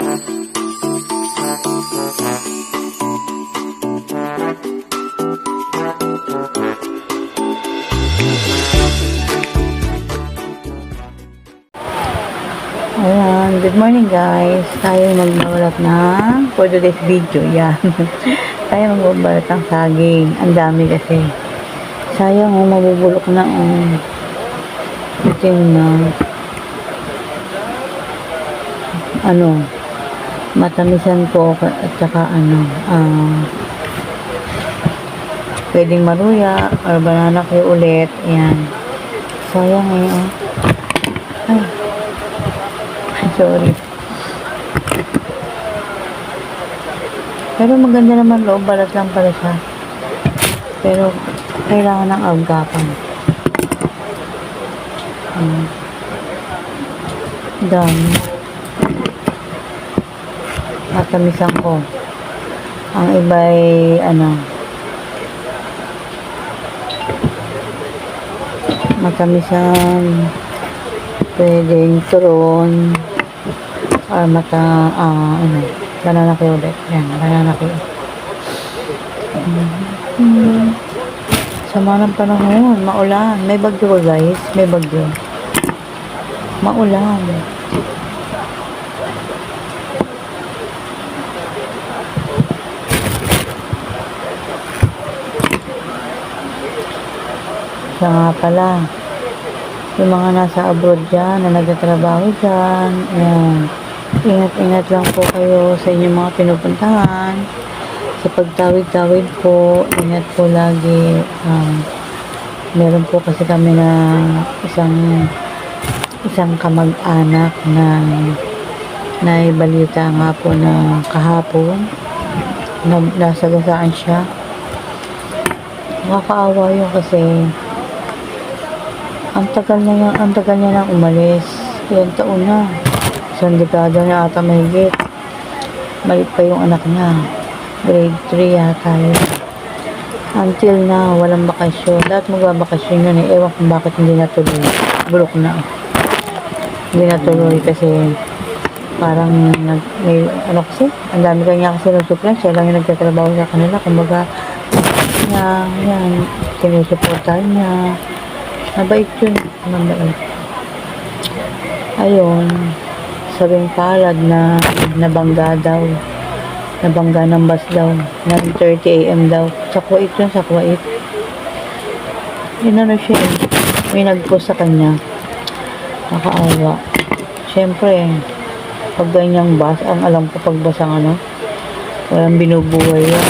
Ayan, good morning guys. Tayo magbabalat ng for today's video. Yan. Tayo magbabalat ng saging. Ang dami kasi. Sayang oh, mabubulok na oh. Itim na. Ano, matamisan ko ka- at saka ano, ah, pwedeng maruya or banana kayo ulit. Ayan. Sayang eh, oh. Ay. Sorry. Pero maganda naman loob, balat lang pala siya. Pero kailangan ng agapan. Hmm. Dami. Matamisan ko. Ang iba ay ano, matamisan, pwedeng turon, or mata, ah, ano, banana kayo ulit. Yan, banana kayo. Mm. Sama ng panahon, maulan. May bagyo guys, may bagyo. Maulan. Siya nga pala, yung mga nasa abroad dyan, na nagtatrabaho dyan, ayan. Ingat-ingat lang po kayo sa inyong mga pinupuntahan. Sa pagtawid-tawid po, ingat po lagi. Um, meron po kasi kami na isang isang kamag-anak na naibalita nga po na kahapon na nasagasaan siya. Nakakaawa yun kasi ang tagal na niya, ang tagal niya nang umalis. Ilang taon na. Isang dekada na ata mahigit. Malit pa yung anak niya. Grade 3 yata yun. Until na, walang bakasyon. Lahat magbabakasyon yun eh. Ewan kung bakit hindi natuloy. Bulok na. Hindi natuloy kasi parang nag, may, ano kasi, ang dami kanya kasi nagsupply. Siya lang yung nagtatrabaho sa kanila. Kumbaga, niya, yan, sinusuportahan niya. Mabait yun. Mabait. Ayun. Sabing palad na nabangga daw. Nabangga ng bus daw. 9.30 a.m. daw. Sa Kuwait yun, sa Kuwait. Yun ano siya eh. May nag-post sa kanya. Nakaawa. Siyempre, pag ganyang bus, ang alam ko pag bus ang ano, walang binubuhay yan.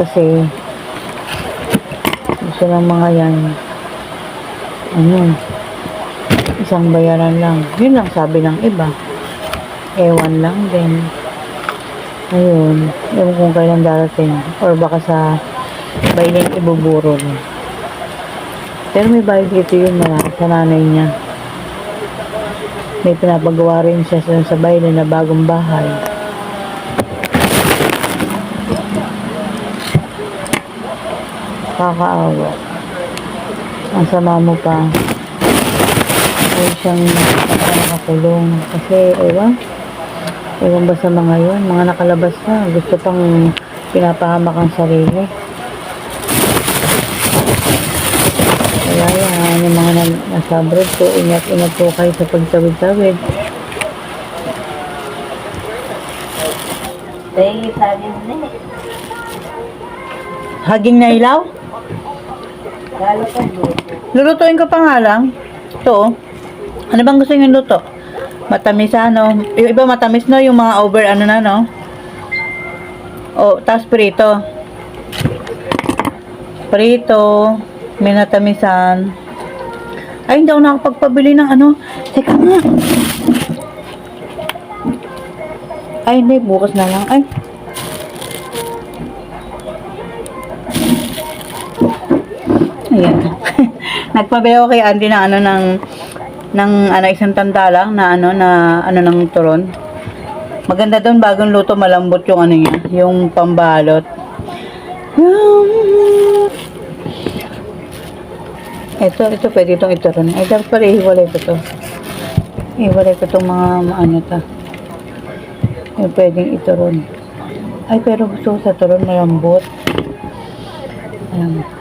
Kasi, gusto ng mga yan, ano, isang bayaran lang. Yun lang sabi ng iba. Ewan lang din. Ayun, ewan kung kailan darating. Or baka sa bailin ibuburo rin. Pero may bahay dito yun na sa nanay niya. May pinapagawa rin siya sa, sa bailin na bagong bahay. Kakaawa. Ang sama mo pa. Ay siyang nakakulong. Kasi, ewan. Ewan ba sa mga yun? Mga nakalabas na. Gusto pang pinapahamak ang sarili. Kaya yan, yung mga nag- nasa abroad po, ingat-ingat po kayo sa pagtawid-tawid. Na eh. Haging na ilaw? Lulutuin ko pa nga lang. Ito, oh. Ano bang gusto nyo luto? Matamis ano? Yung iba matamis no, yung mga over ano na no? O, tas prito. Prito. May natamisan. Ay, hindi ako nakapagpabili ng ano. Teka nga. Ay, hindi. Bukas na lang. Ay. Ayan. Nagpabili ako kay Andy ng ano ng ng ano isang tanda lang na ano na ano ng turon. Maganda doon bagong luto malambot yung ano niya, yung pambalot. Ito, ito pwede itong ituron. Ay, dapat pala ihiwalay ko to. Ihiwalay ko itong mga ano ta. Yung pwedeng ituron. Ay, pero gusto ko sa turon malambot. Ayan.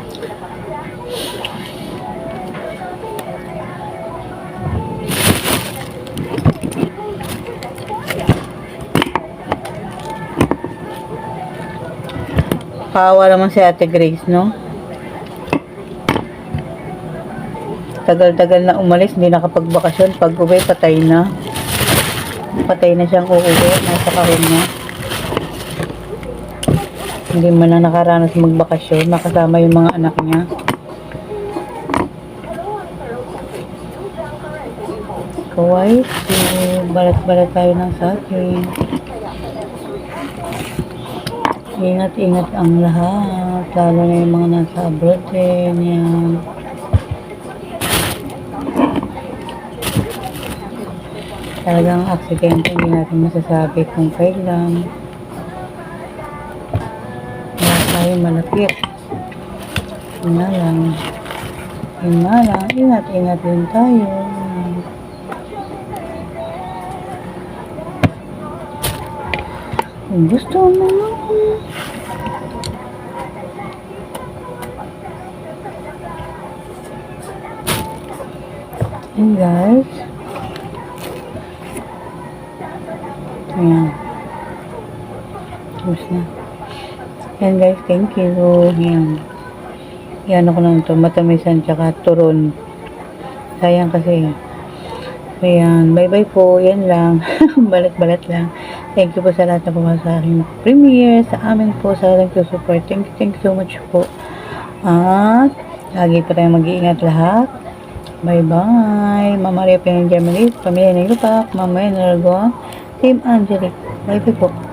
Kawa naman si Ate Grace, no? Tagal-tagal na umalis, hindi nakapagbakasyon. Pag uwi, patay na. Patay na siyang uuwi. Nasa kahon na. Hindi man na nakaranas magbakasyon. Makasama yung mga anak niya. Kawai, balat-balat tayo ng saging. Ingat-ingat ang lahat, lalo na yung mga nasa abroad din, yan. Talagang aksidente, hindi natin masasabi kung kailan. Wala tayo malapit. Yun na lang. Yun na lang, ingat-ingat din tayo. Gusto mo naman. Hey guys. Ayan. Tapos na. Ayan guys, thank you. Ayan. Yan ako lang ito. Matamisan tsaka turon. Sayang kasi. Ayan. Bye-bye po. Yan lang. Balat-balat lang. Thank you po sa lahat na pumasok sa aking premiere. Sa amin po. Sa lahat ng support. Thank you, thank you so much po. At lagi po tayong mag-iingat lahat. Bye-bye. Mama Maria Pinang Germany. Pamilya ng Lupak. Mama Energo. Team Angelic. Bye-bye po.